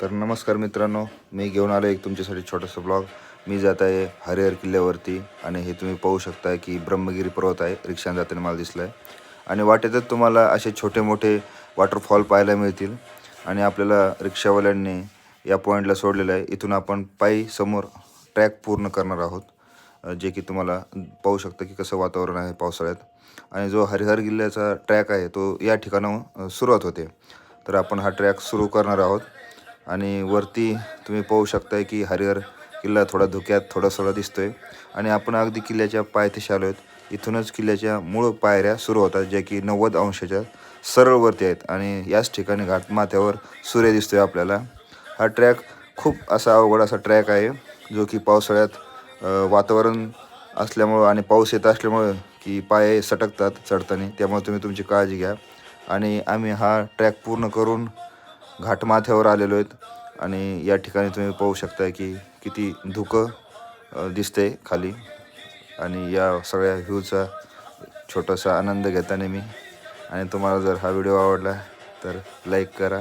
तर नमस्कार मित्रांनो मी घेऊन आलो एक तुमच्यासाठी छोटासा ब्लॉग मी जात आहे हरिहर किल्ल्यावरती आणि हे तुम्ही पाहू शकता की ब्रह्मगिरी पर्वत आहे रिक्षाने जाताना मला दिसलं आहे आणि वाटेतच तुम्हाला असे छोटे मोठे वॉटरफॉल पाहायला मिळतील. आणि आपल्याला रिक्षावाल्यांनी या पॉईंटला सोडलेलं आहे. इथून आपण पायी समोर ट्रॅक पूर्ण करणार आहोत जे की तुम्हाला पाहू शकता की कसं वातावरण आहे पावसाळ्यात. आणि जो हरिहर किल्ल्याचा ट्रॅक आहे तो या ठिकाणाहून सुरुवात होते. तर आपण हा ट्रॅक सुरू करणार आहोत. आणि वरती तुम्ही पाहू शकताय की हरिहर किल्ला थोडा धुक्यात थोडा थोडा दिसतोय. आणि आपण अगदी किल्ल्याच्या पायथ्याशी आलो आहेत. इथूनच किल्ल्याच्या मूळ पायऱ्या सुरू होतात ज्या की नव्वद अंशाच्या सरळ वरती आहेत. आणि याच ठिकाणी घाटमाथ्यावर सूर्य दिसतोय आपल्याला. हा ट्रॅक खूप असा अवघड असा ट्रॅक आहे जो की पावसाळ्यात वातावरण असल्यामुळं आणि पाऊस येत असल्यामुळं की पाय सटकतात चढताना. त्यामुळे तुम्ही तुमची काळजी घ्या. आणि आम्ही हा ट्रॅक पूर्ण करून घाटमाथ्यावर आलेलो आहेत. आणि या ठिकाणी तुम्ही पाहू शकता की किती धुकं दिसते खाली. आणि या सगळ्या व्ह्यूचा छोटासा आनंद घेताना मी. आणि तुम्हाला जर हा व्हिडिओ आवडला तर लाईक करा.